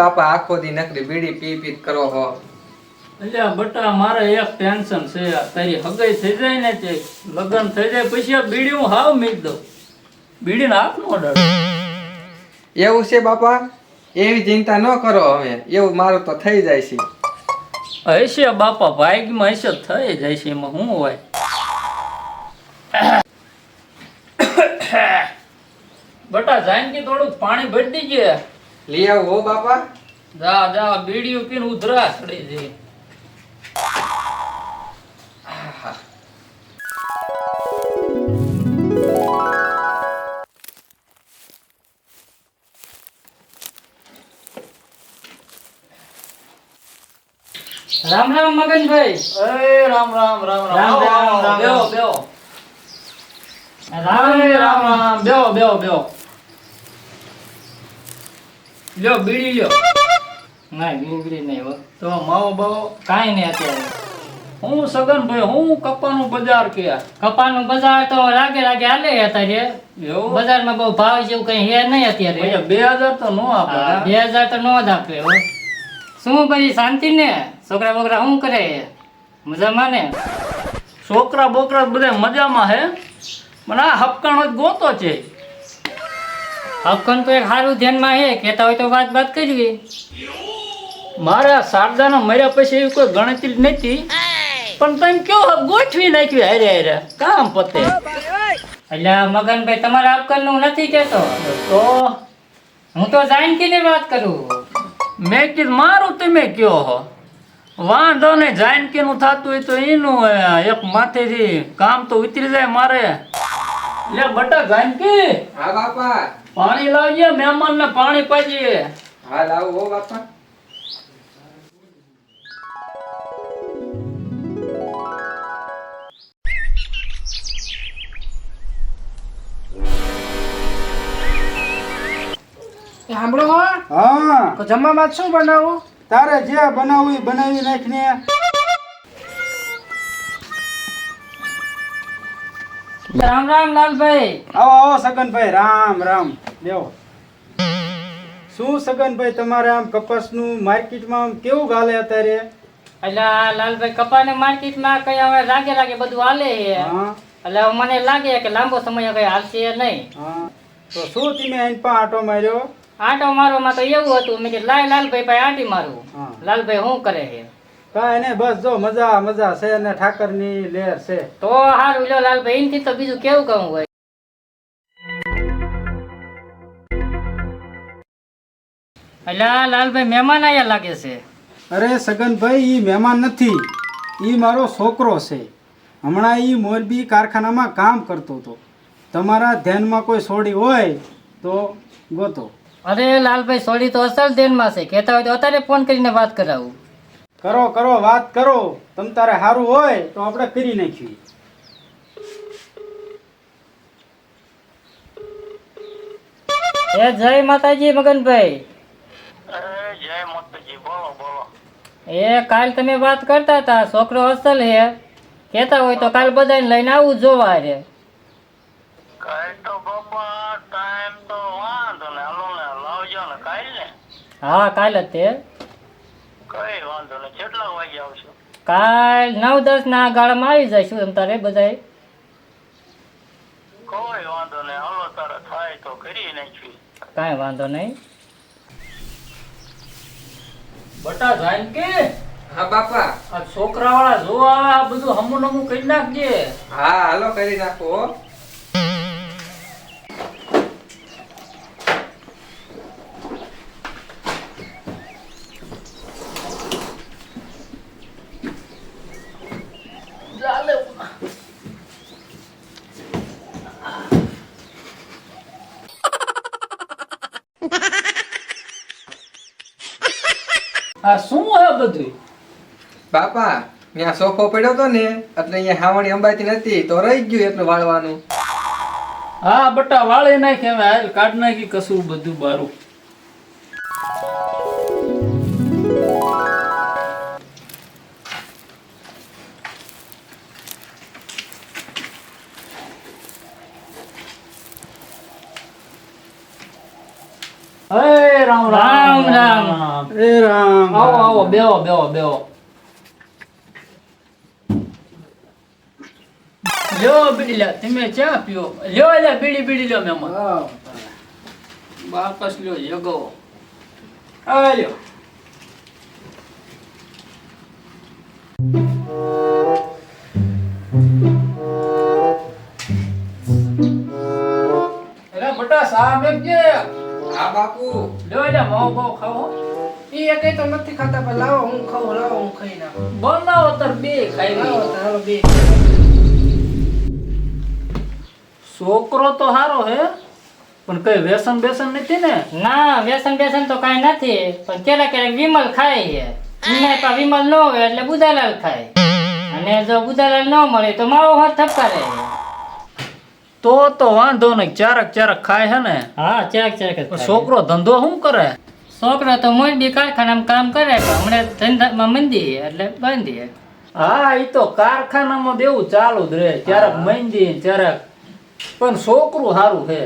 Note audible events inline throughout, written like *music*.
બાપા આખો દી નકરી બીડી પી પી કરો હો. એટલે બટા મારે એક ટેન્શન છે તારી હગાઈ થઈ જાય ને તે લગ્ન થઈ જાય પછી આ બીડી હું હાવ મીક દઉં. બીડીને હાથ નો એવું છે બાપા? એવી ચિંતા ન કરો હવે. એવું મારું તો થઈ જાય છે. હશે બાપા ભાગ્યમાં હશે થઈ જાય છે એમાં શું હોય? *coughs* બટા જાનકી થોડુંક પાણી ભરી દીજે. લઈ આવો હો બાપા. જા જા બીડીયું પીને ઉધરા ચડી જઈ રામ રામ મગનભાઈ. એ રામ રામ રામ રામ. રામ. બેહો બેહો. રામ રામ રામ. બેહો બેહો બેહો. લ્યો બીડી લ્યો. ના બીડી નહીં હો. તો માવો બાવો. કાંઈ નહીં અત્યારે. હું સગન ભાઈ હું કપાનું બજાર કે કપાનું બજાર તો લાગે લાગે હાલે અત્યારે. બજારમાં બહુ ભાવ જેવું કઈ હે નહીં અત્યારે. બે હજાર તો નો આપે બે હજાર તો નો જ આપે હો. શું ભાઈ શાંતિ ને? છોકરા બોકરા શું કરે? મજામાં ને? છોકરા બોકરા બધા મજામાં હે? મને આ હપકાણો ગોતો છે. હકન તો એક સારું ધ્યાનમાં હે, કહેતા હોય તો વાત વાત કરવી. મારે શારદાનો મર્યા પછી એવી કોઈ ગણતરી નથી પણ તમે કયો ગોઠવી નાખ્યું હારે હારે. કામ પતે. એટલે મગનભાઈ તમારા આપકરનું નથી કહેતો. તો હું તો જાનકીની વાત કરું. મેં કીધું મારું તમે કયો હો? વાંધો ને જાનકી નું થતું હોય તો એનું એક માથેથી કામ તો ઉતરી જાય મારે. લે બટા જાનકી. હા, બાપા. પાણી લાવજે મહેમાન ને પાણી પાજે હા લાવું હો બાપા. સાંભળો હા. તો જમવામાં શું બનાવું? તારે જે બનાવવું એ બનાવી નાખને. રામ રામ લાલભાઈ. આવો આવો સગનભાઈ રામ રામ. બેહો. શું સગનભાઈ તમારે આમ કપાસનું માર્કેટમાં આમ કેવું ગાલે અત્યારે? એટલે લાલભાઈ કપાની માર્કેટમાં કઈ હવે લાગે લાગે બધું હાલે છે. હા. એટલે મને લાગે કે લાંબો સમય કઈ હાલશે નહીં. તો શું તમે અહીં પણ આટો માર્યો? આંટો મારવામાં તો એવું હતું. મેં કે લાય લાલભાઈ ભાઈ આટી મારું. લાલભાઈ શું કરે છે? કાંઈ નહીં બસ જો મજા મજા છે અને ઠાકરની લેર છે. તો હારું લ્યો લાલભાઈ થી તો બીજું કેવું કહું હોય? આ લાલભાઈ મહેમાન આયા લાગે છે. અરે સગનભાઈ ઈ મહેમાન નથી. ઈ મારો છોકરો છે. હમણાં ઈ મોરબી કારખાનામાં કામ કરતો હતો. તમારા ધ્યાનમાં કોઈ સોડી હોય તો ગોતો. અરે લાલભાઈ સોડી તો અસલ ધ્યાનમાં છે. કહેતા હોય તો અત્યારે ફોન કરીને વાત કરાવું. કરો કરો વાત કરો. તમ તારે સારું હોય તો આપણે કરી નાખ્યું એ જય માતાજી મગનભાઈ. એ કાલ તમે વાત કરતા હતા છોકરો અસલ હે. કેતા હોય તો કાલ બધાને લઈને આવું જોવા રે હા કાલ જ તે. કાલ નવ દસ ના ગાળામાં આવી જઈશું એમ તારે બધાય કાંઈ વાંધો નહીં. બટા કે? હા બાપા. આ છોકરા વાળા જોવા આવે આ બધું હમું નમું કરી નાખજે. હા હાલો કરી નાખો આ શું હે બધું બાપા ત્યાં સોફો પડ્યો તો ને એટલે અહીંયા હાવણી અંબાતી નથી તો રહી ગયું એટલે વાળવાનું. હા બટા વાળી નાખે હાલ કાઢ નાખી કશું બધું બારું. હે રામ રામ. રામ એ રામ. આવો આવો બેહો બેહો બેહો. લ્યો બીડી લ્યો તમે ચા પીઓ? લ્યો લે બીડી બીડી લ્યો મહેમાન હા બાકસ લ્યો જગો આ લ્યો. અરે સા મેકજે હા બાપુ. લ્યો લે માવો બાવો ખાવો ઈ એકે તો નથી ખાતા પણ લાવો હું ખાઉં લાવો હું ખાઈ નાખું. બનાવો તાર બે ખાઈ લાવો લઈએ. હાલો બે. છોકરો તો હારો હે પણ કઈ વ્યસન બેસન નથી ને? ના વ્યસન બેસન તો કાંઈ નથી પણ ક્યારેક ક્યારેક વિમલ ખાય છે. પણ વિમલ ન હોય એટલે બુદાલાલ ખાય. અને જો બુધાલાલ ન મળે તો માવો હાથ થપકારે તો તો વાંધો નહીં ચારક ચારક ખાય હે ને. હા ચેક ચેક જ પણ ખાય. છોકરો ધંધો શું કરે? છોકરો તો મોરબી કારખાનામાં કામ કરે પણ હમણાં ધંધામાં મંદી એટલે બંધી હા એ તો કારખાનામાં દેવું ચાલુ જ રહે. ક્યારેક મંદી ક્યારેક પણ છોકરું સારું છે.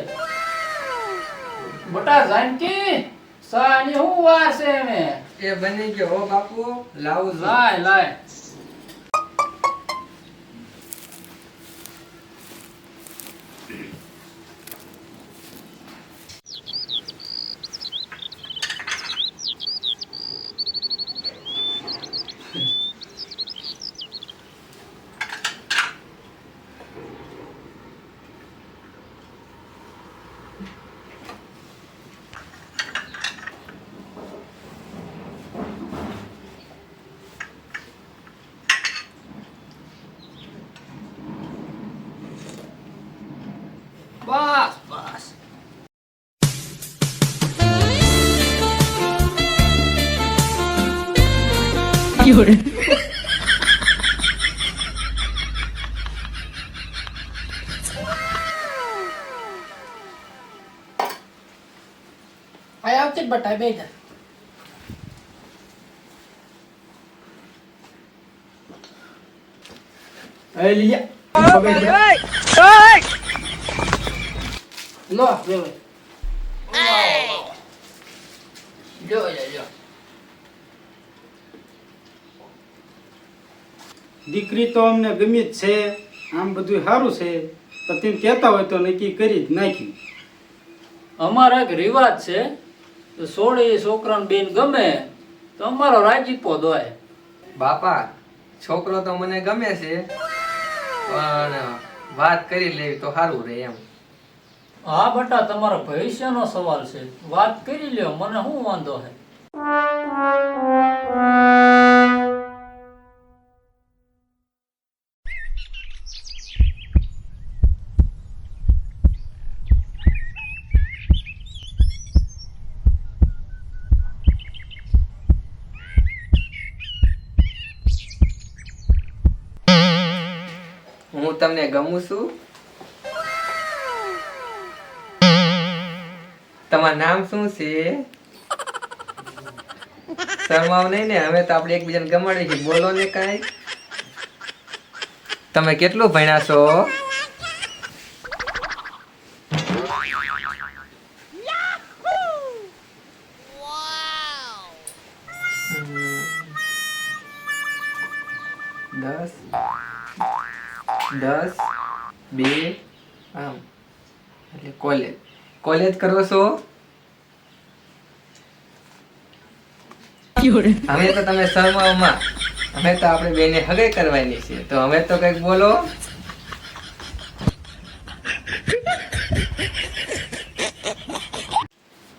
બટા જાનકી સાની શું વાસે મે એ બની ગયો હો બાપુ લાવું લાય લાય. આ આવતી જ બટા બે જા એ લીયા લો બે બે લ્યો લ્યો લ્યો દીકરી તો અમને ગમી જ છે આમ બધું સારું છે પણ તેમ કહેતા હોય તો નક્કી કરી જ નાખી. અમારા એક રિવાજ છે સોળી છોકરાને બેન ગમે તો અમારો રાજીપો દોય બાપા છોકરો તો મને ગમે છે પણ વાત કરી લેવી તો સારું રહે એમ. હા બટા તમારો ભવિષ્યનો સવાલ છે. વાત કરી લ્યો મને શું વાંધો છે તમને ગમું છું. તમારું નામ શું છે? શરમાવ નહીં ને, હવે તો આપણે એકબીજાને ગમાડીએ છીએ. બોલો ને કાંઈ. તમે કેટલું ભણ્યા છો? દસ, બે, આમ. એટલે કોલેજ કોલેજ કરો છો? હવે તો તમે શરમાવમાં. હવે તો આપણે બેને હગે કરવાની છે તો હવે તો કંઈક બોલો.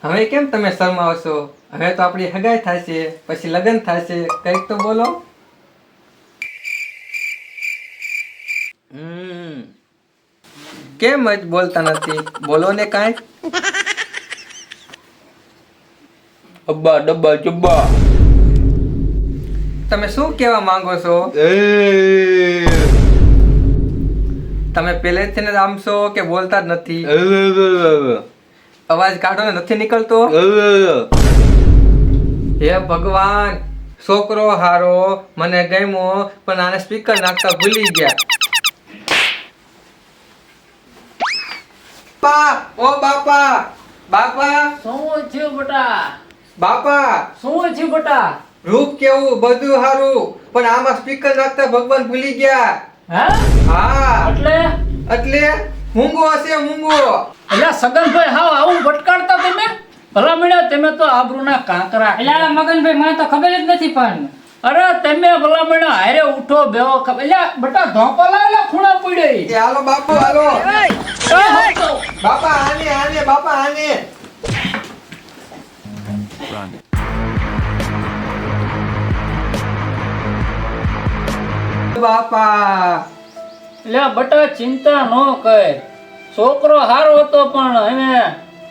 હવે કેમ તમે શરમાવશો? હવે તો આપણી હગાઈ થશે, પછી લગ્ન થશે. કંઈક તો બોલો. કેમ જ બોલતા નથી? બોલો ને કાંઈ. અબ્બા ડબ્બા ચુબ્બા. તમે શું કહેવા માંગો છો? તમે પહેલેથી ને આમ છો કે બોલતા જ નથી? અવાજ કાઢો ને નથી નીકળતો? હે ભગવાન છોકરો હારો મને ગમ્યો પણ આને સ્પીકર નાખતા ભૂલી ગયા. બા ઓ બાપા બાપા. શું થયું બેટા? બાપા. શું છે બેટા? રૂપ કેવું? બધું સારું પણ આમાં સ્પીકર નાખતા ભગવાન ભૂલી ગયા. હા? એટલે? એટલે મૂંગો હશે મૂંગો. એટલે સગનભાઈ હાવ આવું ભટકાડતા તમે? ભલા મળ્યા તમે તો આબરૂના કાંકરા. એટલે મગનભાઈ મને તો ખબર જ નથી પણ. અરે તમે ભલા મળ્યા હારે ઉઠો બેવો ખબર બટા ધોપા લાવેલા ખૂણા પડ્યો એ હાલો બાપુ હાલો. બાપા આને આને બાપા આને બાપા. લે બટા ચિંતા ન કર. છોકરો હારો હતો પણ એને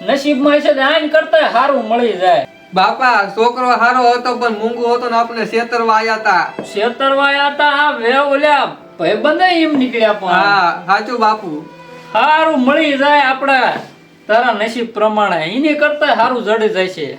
નસીબમાં છે આઈન કરતા હારું મળી જાય. બાપા છોકરો હારો હતો પણ મૂંગો હતો ને આપણે છેતરવા આયા તા. છેતરવાયા હતા હા વે ઓલ્યા ભાઈબંધે એમ નીકળ્યા પણ. હા સાચું બાપુ. હારું મળી જાય આપણે. તારા નસીબ પ્રમાણે. એની કરતા હારું જડી જાય છે.